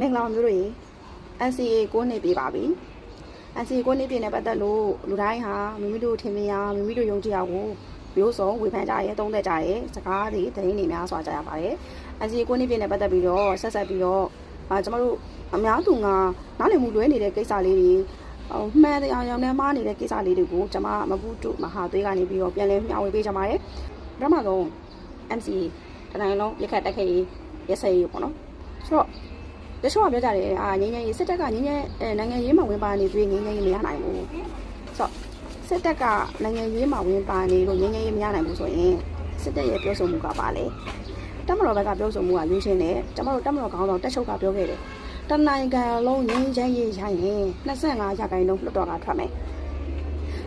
မင်္ဂလာပါမျိုးတို့ရေ NCA ကိုနေပြပါပြီ NCA ကိုနေပြနေပတ်သက်လို့လူတိုင်းဟာမိမိတို့ထင်မြင်ရမိမိတို့ယုံကြည်ရကိုမျိုးစုံဝေဖန်ကြရဲသုံးသက်ကြရဲစကားတွေသတင်းတွေများစွာကြားရပါတယ် NCA ကိုနေပြနေပတ်သက်ပြီးတော့ဆက်ဆက်ပြီးတော့အာကျွန်တော်တို့အများသူငါနားလည်မှုလွဲနေတဲ့ကိစ္စလေးတွေဟိုမှန်တရားရောင်နဲ့မှားနေတဲ့ကိစ္စလေးတွေကိုကျွန်မမဘူးတုမဟာသွေးကနေပြီးတော့ပြန်လည်မျှဝေပေးကြပါတယ်ပထမဆုံး NCA တတိုင်းလုံးလက်ခတ်တက်ခဲ့ရေးရက်စက်ရေးပေါ့နော်ဆိုတော့ တချို့ကပြောကြတယ်အာငင်းငင်းရေးစစ်တပ်ကငင်းငင်းအဲနိုင်ငံရေးမှာဝင်ပါနေသေးငင်းငင်းရေးမရနိုင်ဘူးဆိုတော့စစ်တပ်ကနိုင်ငံရေးမှာဝင်ပါနေလို့ငင်းငင်းရေးမရနိုင်ဘူးဆိုရင်စစ်တပ်ရဲ့ပြောဆိုမှုကပါလေတမတော်ဘက်ကပြောဆိုမှုကရွေးချင်းတယ်ကျမတို့တမတော်ခေါင်းဆောင်တက်ချုပ်ကပြောခဲ့တယ်တနိုင်ငံလုံးငင်းချမ်းရေးရိုင်းရင်25ရာခိုင်နှုန်းလွှတ်တော်ကထွက်မယ်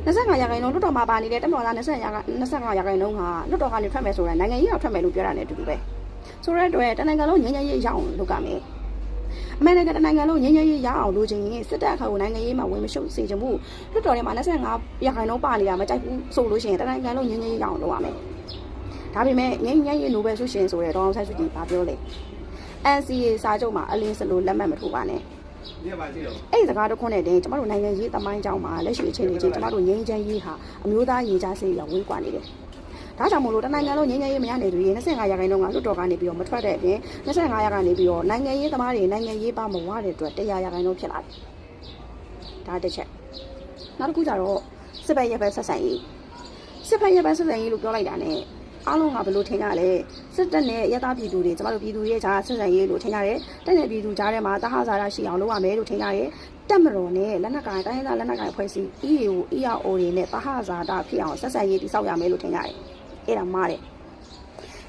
25ရာခိုင်နှုန်းလွှတ်တော်မှာပါနေတဲ့တမတော်သား25ရာ25ရာခိုင်နှုန်းကလွှတ်တော်ကနေထွက်မယ်ဆိုတာနိုင်ငံရေးကထွက်မယ်လို့ပြောတာ ਨੇ အတူတူပဲဆိုတဲ့အတွက်တနိုင်ငံလုံးငင်းချမ်းရေးရအောင်လုပ်ကြမယ် အမေရိကန်နိုင်ငံလုံးငင်းငယ်ရေးရအောင်လိုချင်ရင်စစ်တပ်အခါကိုနိုင်ငံရေးမှာဝင်မရှုပ်စေချင်ဘူးလွှတ်တော်ထဲမှာ25ရာခိုင်နှုန်းပါနေတာမကြိုက်ဘူးဆိုလို့ရှိရင်တနိုင်ငံလုံးငင်းငယ်ရေးရအောင်လုပ်ရမယ်ဒါပေမဲ့ငင်းငယ်ရေးနိုဘယ်ဆုရှင်ဆိုတဲ့ဒေါအောင်ဆန်းစုကြည်ကပြောလေ NCA စာချုပ်မှာအလင်းစလို့လက်မှတ်မထိုးပါနဲ့ဒီမှာရှိတော့အဲ့ဒီစကားတစ်ခုနဲ့တည်းကျမတို့နိုင်ငံရေးသမိုင်းကြောင်းမှာလက်ရှိအခြေအနေချင်းကျမတို့ငင်းချမ်းရေးဟာအမျိုးသားရေးချစေးရဝေးကွာနေတယ် ဒါကြောင့်မို့လို့တနိုင်ငံလုံးငင်းငယ်ရေးမရနေသူရေ25ရာခိုင်နှုန်းကလွတ်တော်ကနေပြီးတော့မထွက်တဲ့အပြင်25ရာခိုင်နေပြီးတော့နိုင်ငံရေးသမားတွေနိုင်ငံရေးပါမဝတဲ့အတွက်100ရာခိုင်နှုန်းဖြစ်လာတယ်ဒါတစ်ချက်နောက်တစ်ခုကျတော့စစ်ဘက်ရပ်ဘက်ဆက်ဆံရေးစစ်ဘက်ရပ်ဘက်ဆက်ဆံရေးလို့ပြောလိုက်တာ ਨੇ အားလုံးကဘယ်လိုထင်ကြလဲစစ်တပ်နဲ့ရသပြည်သူတွေကျမတို့ပြည်သူရဲ့ဂျာဆက်ဆံရေးလို့ထင်ကြတယ်တက်တဲ့ပြည်သူကြားထဲမှာတဟဇာရရှိအောင်လုပ်ရမယ်လို့ထင်ကြတယ်တက်မတော်နဲ့လက်နက်ကင်တိုင်းရင်းသားလက်နက်ကင်ဖွဲ့စည်း EAO ERO တွေနဲ့တဟဇာတာဖြစ်အောင်ဆက်ဆံရေးတိစောက်ရမယ်လို့ထင်ကြတယ် အဲ့ဒါမှားတယ်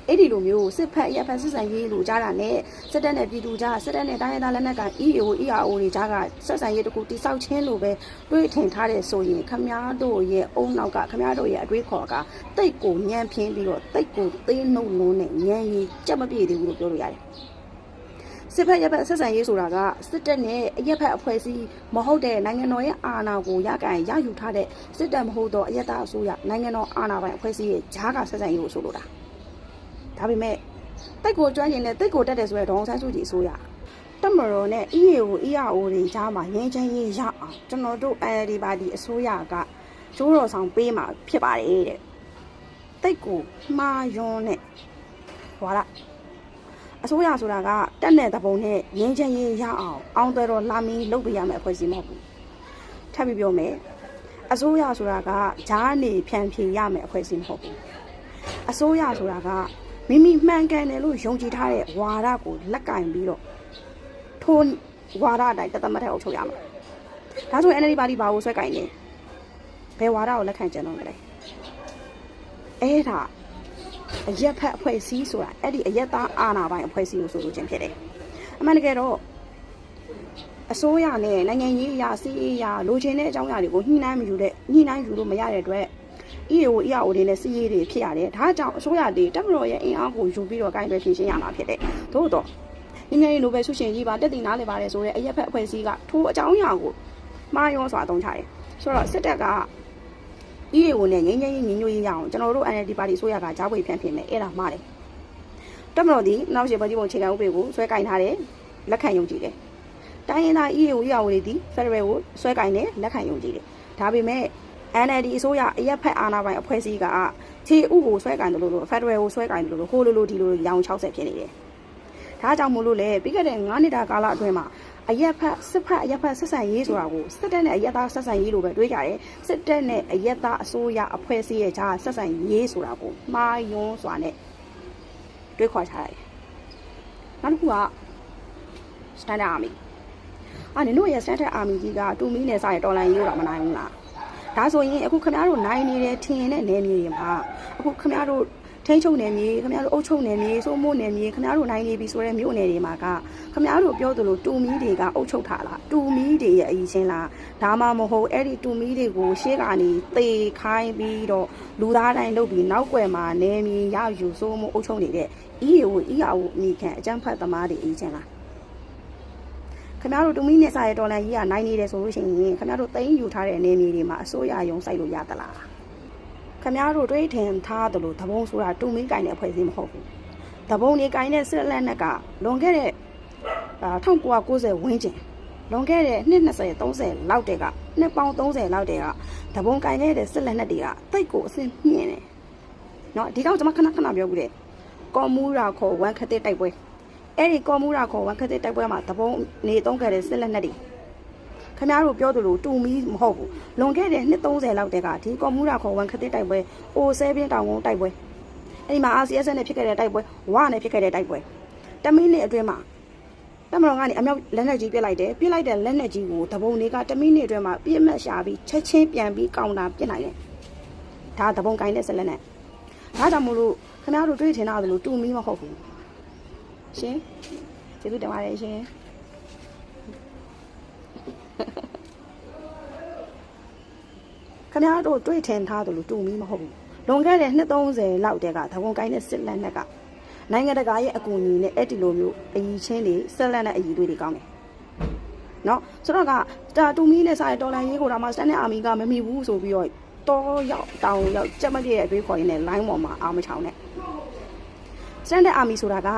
အဲ့ဒီလိုမျိုးစစ်ဖက်ရပ်ဖက်ဆက်ဆံရေးလို့ကြားတာနဲ့စစ်တပ်နဲ့ပြည်သူကြားစစ်တပ်နဲ့တိုင်းရင်းသားလက်နက်ကင် EAO ERO တွေကြားကဆက်ဆံရေးတခုတိစောက်ချင်းလို့ပဲတွေးထင်ထားတဲ့ဆိုရင်ခမားတို့ရဲ့အုံနောက်ကခမားတို့ရဲ့အတွေးခေါ်ကတိတ်ကိုညံပြင်းပြီးတော့တိတ်ကိုသေးနှုတ်လုံးနဲ့ညံရည်ကြက်မပြေသေးဘူးလို့ပြောလို့ရတယ် စစ်ဖက်ရပ်ဖက်ဆက်ဆံရေးဆိုတာကစစ်တပ်နဲ့အရက်ဖက်အဖွဲ့အစည်းမဟုတ်တဲ့နိုင်ငံတော်ရဲ့အာဏာကိုရကန်ရယူထားတဲ့စစ်တပ်မဟုတ်တော့အရက်သားအစိုးရနိုင်ငံတော်အာဏာပိုင်အဖွဲ့အစည်းရဲ့ဂျားကဆက်ဆံရေးကိုဆိုလိုတာဒါပေမဲ့တိတ်ကိုကျွမ်းကျင်တဲ့တိတ်ကိုတက်တယ်ဆိုတဲ့ဒေါအောင်ဆန်းစုကြည်အစိုးရတက်မတော်နဲ့ EAO ERO တွေကြားမှာငင်းချင်းရေးရအောင်ကျွန်တော်တို့ NLD ပါတီအစိုးရကကျိုးတော်ဆောင်ပေးမှာဖြစ်ပါတယ်တဲ့တိတ်ကိုမှားယွန်းနဲ့ဟွာလား အစိုးရဆိုတာကတက်တဲ့သဘုံနဲ့ငင်းချင်ရင်ရအောင်အောင်တယ်တော်လာမီလုပ်ပေးရမယ့်အဖွဲ့အစည်းမဟုတ်ဘူးထပ်ပြီးပြောမယ်အစိုးရဆိုတာကဂျားနေဖြန့်ဖြေရမယ့်အဖွဲ့အစည်းမဟုတ်ဘူးအစိုးရဆိုတာကမိမိမှန်ကန်တယ်လို့ယုံကြည်ထားတဲ့ဝါဒကိုလက်ကင်ပြီးတော့ထိုးဝါဒအတိုင်းတသက်မထက်အုပ်ချုပ်ရမှာဒါဆိုရင် NLD ပါတီဘာကိုဆွဲကင်နေဘယ်ဝါဒကိုလက်ခံကြံတော့မလဲအဲ့ဒါ အရက်ဖက်အဖွဲ့အစည်းဆိုတာအဲ့ဒီအရက်သားအာဏာပိုင်အဖွဲ့အစည်းကိုဆိုလိုခြင်းဖြစ်တယ်။အမှန်တကယ်တော့အစိုးရနဲ့နိုင်ငံရေးအရာစီးရေးအရာလိုချင်တဲ့အကြောင်းအရာတွေကိုညှိနှိုင်းမယူတဲ့ညှိနှိုင်းယူလို့မရတဲ့အတွက် EAO EAO တွေနဲ့စီးရေးတွေဖြစ်ရတယ်။ဒါကြောင့်အစိုးရတွေတက်မတော်ရဲ့အင်အားကိုယူပြီးတော့ဂိုင်းပဲဖြည့်ရှင်းရမှာဖြစ်တယ်။သို့တော့ငင်းငယ်ရေးနိုဘယ်ဆုရှင်ကြီးပါတက်တည်နားလေပါတယ်ဆိုတဲ့အရက်ဖက်အဖွဲ့အစည်းကထိုးအကြောင်းအရာကိုမှားရောစွာအသုံးချတယ်။ဆိုတော့စစ်တပ်က EAO နဲ့ငင်းငယ်ရေးငင်းညွှရေးရအောင်ကျွန်တော်တို့ NLD ပါတီဆိုရကကြားပွေဖြန့်ဖြင့်မယ်အဲ့ဒါမှားတယ်တက်မတော်ဒီနောက်ရှိပါတီပုံချိန်ခံဥပဒေကိုဆွဲကင်ထားတယ်လက်ခံယုံကြည်တယ်တိုင်းရင်းသား EAO EAO တွေဒီ Federal ကိုဆွဲကင်တယ်လက်ခံယုံကြည်တယ်ဒါပေမဲ့ NLD အစိုးရအရက်ဖက်အာဏာပိုင်အဖွဲ့အစည်းကခြေဥကိုဆွဲကင်တယ်လို့လို့ Federal ကိုဆွဲကင်တယ်လို့လို့ဟိုလိုလိုဒီလိုရောင်60ဖြစ်နေတယ်ဒါကြောင့်မို့လို့လေပြီးခဲ့တဲ့9နှစ်တာကာလအတွင်းမှာ အရက်ဖက်စစ်ဖက်အရက်ဖက်ဆက်ဆံရေးဆိုတာကိုစစ်တပ်နဲ့အရက်သားဆက်ဆံရေးလို့ပဲတွေးကြတယ်စစ်တပ်နဲ့အရက်သားအစိုးရအဖွဲ့အစည်းရဲ့ကြားဆက်ဆံရေးဆိုတာကိုမှားယွန်းစွာနဲ့တွေးခေါ်ထားတယ်နောက်တစ်ခုက Standard Army အာနင်တို့ရဲ့ Standard Army ကြီးကတူမီနဲ့စရဲ့တော်လိုင်းရေးတော့မနိုင်ဘူးလားဒါဆိုရင်အခုခင်ဗျားတို့နိုင်နေတဲ့ထင်တဲ့နယ်မြေတွေမှာအခုခင်ဗျားတို့ ထိန်းချုပ်နယ်မြေခင်ဗျားတို့အုပ်ချုပ်နယ်မြေစိုးမိုးနယ်မြေခင်ဗျားတို့နိုင်နေပြီဆိုတဲ့မြို့နယ်တွေမှာကခင်ဗျားတို့ပြောသလိုတူမီတွေကအုပ်ချုပ်ထားလားတူမီတွေရဲ့အရင်ချင်းလားဒါမှမဟုတ်အဲ့ဒီတူမီတွေကိုရှေ့ကနေသေခိုင်းပြီးတော့လူသားတိုင်းလုပ်ပြီးနောက်ွယ်မှာနယ်မြေရယူစိုးမိုးအုပ်ချုပ်နေတဲ့ EAO EAO အမိခံအကြမ်းဖက်သမားတွေအရင်ချင်းလားခင်ဗျားတို့တူမီနဲ့စာရဲ့ဒေါ်လာကြီးကနိုင်နေတယ်ဆိုလို့ရှိရင်ခင်ဗျားတို့သိမ်းယူထားတဲ့အနေအတွေမှာအစိုးရယုံစိုက်လို့ရသလား ခင်ဗျားတို့တွေးထင်ထားသလိုသဘုံဆိုတာတူမီကင်တဲ့အဖွဲ့အစည်းမဟုတ်ဘူးသဘုံတွေကင်တဲ့စစ်လက်နက်ကလွန်ခဲ့တဲ့ အာ1990ဝန်းကျင်လွန်ခဲ့တဲ့နှစ်20 30လောက်တည်းကနှစ်ပေါင်း30လောက်တည်းကတပုံကင်ခဲ့တဲ့စစ်လက်နက်တွေကတိတ်ကိုအဆင်မြင့်တယ်เนาะဒီတော့ကျွန်မခဏခဏပြောပြတယ်ကော်မူရာခေါ်ဝမ်ခတဲ့တိုက်ပွဲအဲ့ဒီကော်မူရာခေါ်ဝမ်ခတဲ့တိုက်ပွဲမှာတပုံနေသုံးခဲ့တဲ့စစ်လက်နက်တွေ ခင်ဗျားတို့ပြောသလိုတူမီမဟုတ်ဘူးလွန်ခဲ့တဲ့နှစ်30လောက်တည်းကဒီကော်မူရာခေါ်ဝမ်ခတဲ့တိုက်ပွဲ O7 တောင်ကုန်းတိုက်ပွဲအဲ့ဒီမှာ RCS နဲ့ဖြစ်ခဲ့တဲ့တိုက်ပွဲဝနဲ့ဖြစ်ခဲ့တဲ့တိုက်ပွဲတမိနစ်အတွင်းမှာတမတော်ကနေအမြောက်လက်နက်ကြီးပြစ်လိုက်တယ်ပြစ်လိုက်တဲ့လက်နက်ကြီးကိုတပုံတွေကတမိနစ်အတွင်းမှာပြစ်မှတ်ရှာပြီးချက်ချင်းပြန်ပြီးကောင်တာပြစ်နိုင်တယ်ဒါတပုံကိုင်းတဲ့ဆက်လက်နဲ့ဒါကြောင့်မို့လို့ခင်ဗျားတို့တွေးထင်တာလို့တူမီမဟုတ်ဘူးရှင်ကျေးဇူးတင်ပါတယ်ရှင် ခင်ဗျားတို့တွေးထင်ထားတယ်လို့တူမီမဟုတ်ဘူးလွန်ခဲ့တဲ့နှစ်30လောက်တည်းကတပုံကိုင်းတဲ့စစ်လက်နက်ကနိုင်ငံတကာရဲ့အကူအညီနဲ့အဲ့ဒီလိုမျိုးအည်ချင်းတွေဆက်လက်နဲ့အည်သွေးတွေကောင်းတယ်။နော်ဆိုတော့ကဒါတူမီနဲ့စားတဲ့တော်လန်ရေးကိုဒါမှစတန်နဲ့အာမီကမမီဘူးဆိုပြီးတော့တော်ရောက်တောင်ရောက်ကြက်မပြည့်ရဲ့အတွေးခေါ်ရင်းနဲ့ line ပေါ်မှာအာမချောင်းနဲ့စတန်နဲ့အာမီဆိုတာက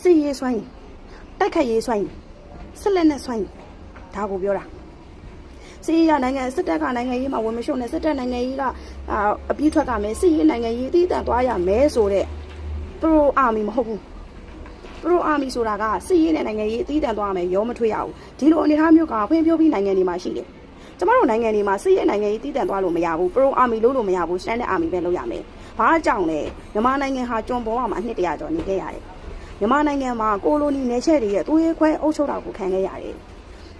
စစ်ရေးစွမ်းရင်တိုက်ခတ်ရေးစွမ်းရင်ဆက်လက်နဲ့စွမ်းရင် ဒါကိုပြောတာစစ်ရေးရနိုင်ငံစစ်တပ်ကနိုင်ငံရေးမှာဝင်မရှုံနဲ့စစ်တပ်နိုင်ငံရေးကအာအပြည့်ထွက်ကမယ်စစ်ရေးနိုင်ငံရေးတည်တံ့သွားရမယ်ဆိုတဲ့ပရိုအာမီမဟုတ်ဘူးပရိုအာမီဆိုတာကစစ်ရေးနဲ့နိုင်ငံရေးအသီးတန်သွားမယ်ရောမထွေးရဘူးဒီလိုအနေအထားမျိုးကဖွင့်ပြပြီးနိုင်ငံတွေမှာရှိတယ်ကျမတို့နိုင်ငံတွေမှာစစ်ရေးနိုင်ငံရေးတည်တံ့သွားလို့မရဘူးပရိုအာမီလို့လို့မရဘူးစတန်ဒတ်အာမီပဲလုပ်ရမယ်ဘာကြောင့်လဲမြန်မာနိုင်ငံဟာကျွံပေါ်မှာအနှစ်တရာကျော်နေခဲ့ရတယ်မြန်မာနိုင်ငံမှာကိုလိုနီနယ်ချဲ့တွေရဲ့သွေးခွဲအုပ်ချုပ်တာကိုခံခဲ့ရတယ်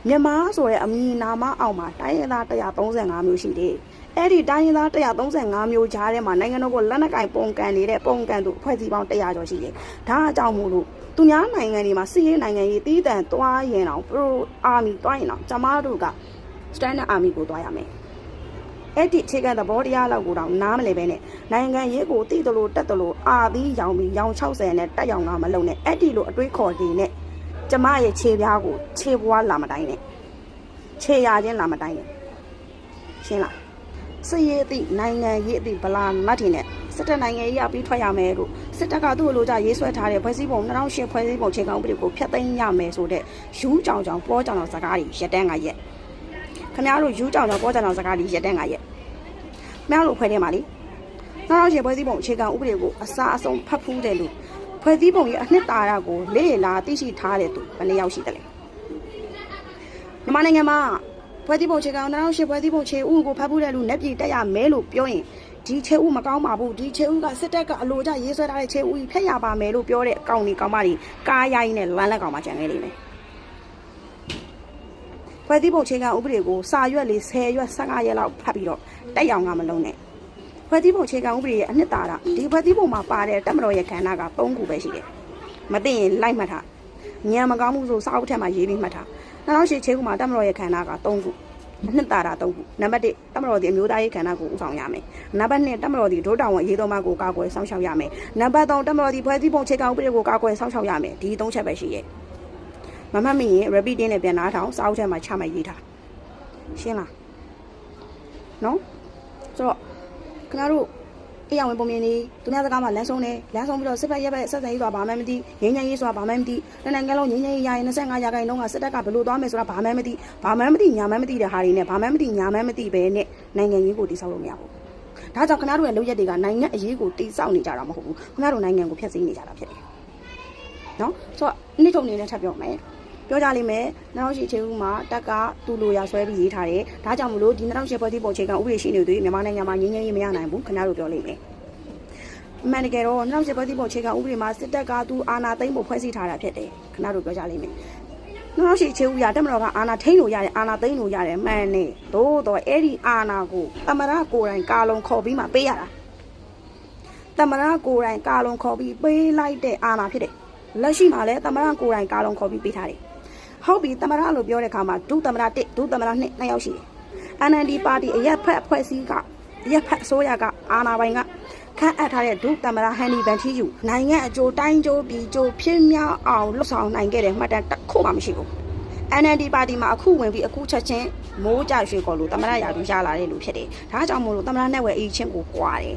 မြန်မာဆိုတဲ့အမည်နာမအောက်မှာတိုင်းရင်းသား135မျိုးရှိတယ်အဲ့ဒီတိုင်းရင်းသား135မျိုးကြားထဲမှာနိုင်ငံတော်ကလက်နက်ကင်ပုံကန်နေတဲ့ပုံကန်သူအဖွဲ့အစည်းပေါင်း100ကျော်ရှိတယ်။ဒါအကြောင်းမို့လို့သူများနိုင်ငံတွေမှာစစ်ရေးနိုင်ငံရေးတီးတန့်သွားရင်တော့ Pro Army သွားရင်တော့ကျမတို့က Standard Army ကိုသွားရမယ်။အဲ့ဒီအခြေခံသဘောတရားလောက်ကိုတော့နားမလည်ပဲနဲ့နိုင်ငံရေးကိုတိတယ်လို့တက်တယ်လို့အာသီးရောင်ပြီးရောင်60နဲ့တက်ရောင်ကမလုံနဲ့အဲ့ဒီလိုအတွေးခေါ်ကြီးနဲ့ ကျမရဲ့ခြေပြားကိုခြေပွားလာမတိုင်းနဲ့ခြေရချင်းလာမတိုင်းနဲ့ရှင်းလားစစ်ရေးအသည့်နိုင်ငံရေးအသည့်ဗလာမတ်တင်နဲ့စစ်တပ်နိုင်ငံရေးအပြီးထွက်ရမယ်လို့စစ်တပ်ကသူ့လိုကြရေးဆွဲထားတဲ့ဖွဲ့စည်းပုံ2008ဖွဲ့စည်းပုံခြေကောင်းပြည်ကိုဖျက်သိမ်းရမယ်ဆိုတဲ့ယူးကြောင်ကြောင်ပေါ်ကြောင်ကြောင်စကားတွေရက်တန်းကရက်ခင်ဗျားတို့ယူးကြောင်ကြောင်ပေါ်ကြောင်ကြောင်စကားတွေရက်တန်းကရက်ခင်ဗျားတို့ဖွဲ့ထဲမှာလေ2008ဖွဲ့စည်းပုံအခြေခံဥပဒေကိုအစားအဆုံးဖတ်ဖူးတယ်လို့ ဖွဲ့စည်းပုံရဲ့အနှစ်သာရကိုလေ့လာသိရှိထားတဲ့သူဘယ်နှယောက်ရှိတယ်လဲမြန်မာနိုင်ငံမှာဖွဲ့တိပုံခြေကောင်2008ဖွဲ့တိပုံခြေဥကိုဖတ်ဖို့တဲ့လူလက်ပြည်တက်ရမဲလို့ပြောရင်ဒီခြေဥမကောင်းပါဘူးဒီခြေဥကစစ်တပ်ကအလိုကျရေးဆွဲထားတဲ့ခြေဥကြီးဖက်ရပါမယ်လို့ပြောတဲ့အကောင်ကြီးကောင်မကြီးကားရိုင်းနဲ့လမ်းလက်ကောင်မကြံခဲ့လိမ့်မယ်ဖွဲ့တိပုံခြေကောင်ဥပဒေကိုစာရွက်လေး10ရွက်15ရက်လောက်ဖတ်ပြီးတော့တက်ရောင်ကမလုံးနဲ့ ဖွဲ့တိပုံခြေကောင်ဥပဒေရဲ့အနှစ်သာရဒီဖွဲ့တိပုံမှာပါတဲ့တက်မတော်ရဲ့ခန္ဓာက3ခုပဲရှိတယ်မသိရင်လိုက်မှတ်ထားညံမကောင်းမှုဆိုစာအုပ်ထက်မှာရေးပြီးမှတ်ထား2008ခြေဥမှာတက်မတော်ရဲ့ခန္ဓာက3ခုနှစ်တာတာသုံးခုနံပါတ်1တမတော်ဒီအမျိုးသားရေးခန္ဓာကိုဥဆောင်ရမယ်နံပါတ်2တမတော်ဒီဒိုးတောင်ဝင်ရေးတော်မကိုကာကွယ်စောင့်ရှောက်ရမယ်နံပါတ်3တမတော်ဒီဖွဲ့စည်းပုံခြေကောင်ဥပဒေကိုကာကွယ်စောင့်ရှောက်ရမယ်ဒီသုံးချက်ပဲရှိရဲ့မမှတ်မိရင် repeating နဲ့ပြန်နားထောင်စာအုပ်ထဲမှာချမှတ်ရေးထားရှင်းလားနော်ဆိုတော့ ခင်ဗျားတို့အေးအောင်ဝင်ပုံမြင်နေသူများစကားမှာလမ်းဆုံးတယ်လမ်းဆုံးပြီးတော့စစ်ဖက်ရက်ဖက်ဆက်ဆံရေးဆိုတာဘာမှမသိငင်းငင်းရေးဆိုတာဘာမှမသိတနင်္ဂနွေလုံးငင်းငင်းရေးရရင်25ရာခိုင်နှုန်းကစစ်တပ်ကဘယ်လိုသွားမယ်ဆိုတာဘာမှမသိဘာမှမသိညာမှမသိတဲ့ဟာတွေနဲ့ဘာမှမသိညာမှမသိပဲနဲ့နိုင်ငံရေးကိုတိစောက်လို့မရဘူးဒါကြောင့်ခင်ဗျားတို့ရဲ့လုပ်ရက်တွေကနိုင်ငံအရေးကိုတိစောက်နေကြတာမဟုတ်ဘူးခင်ဗျားတို့နိုင်ငံကိုဖျက်ဆီးနေကြတာဖြစ်တယ်နော်ဆိုတော့နှစ်ထုံနေနဲ့ထပ်ပြောမယ် ပြောကြလိမ့်မယ်နောက်ရှိချေဦးမှာတက်ကသူ့လိုရာဆွဲပြီးရေးထားတယ်ဒါကြောင့်မလို့ဒီ2008ဖွဲ့စည်းပုံအခြေခံဥပဒေရှိနေသူမြန်မာနိုင်ငံမှာငြင်းငြင်းရေးမရနိုင်ဘူးခင်ဗျားတို့ပြောလိမ့်မယ်အမှန်တကယ်တော့နောက်ဆက်ပွဲတိပုံအခြေခံဥပဒေမှာစစ်တပ်ကသူအာဏာသိမ်းဖို့ဖွဲ့စည်းထားတာဖြစ်တယ်ခဏတို့ပြောကြလိမ့်မယ်နောက်ရှိချေဦးရတက်မတော်ကအာဏာထိန်းလို့ရတယ်အာဏာသိမ်းလို့ရတယ်မှန်နေသို့တော့အဲ့ဒီအာဏာကိုတမရကိုယ်တိုင်ကာလုံခေါ်ပြီးမှပေးရတာတမရကိုယ်တိုင်ကာလုံခေါ်ပြီးပေးလိုက်တဲ့အာဏာဖြစ်တယ်လက်ရှိမှာလည်းတမရကိုယ်တိုင်ကာလုံခေါ်ပြီးပေးထားတယ် ဟုတ်ပြီတမရလို့ပြောတဲ့အခါမှာဒုတမရ1ဒုတမရ2နှစ်ယောက်ရှိတယ် NND ပါတီအရက်ဖက်အဖွဲ့အစည်းကအရက်ဖက်အစိုးရကအာဏာပိုင်ကခန့်အပ်ထားတဲ့ဒုသမ္မတဟန်နီဗန်ထီယူနိုင်ငံအကျိုးတိုင်းကျိုးပြည်ကျိုးဖြစ်မြောက်အောင်လှုပ်ဆောင်နိုင်ခဲ့တဲ့မှတ်တမ်းတစ်ခုမှမရှိဘူး NND ပါတီမှာအခုဝင်ပြီးအခုချက်ချင်းမိုးကြရွှေကော်လို့သမ္မတရာထူးရလာတဲ့လူဖြစ်တယ်။ဒါကြောင့်မို့လို့သမ္မတနဲ့ဝယ်အီချင်းကိုကွာတယ်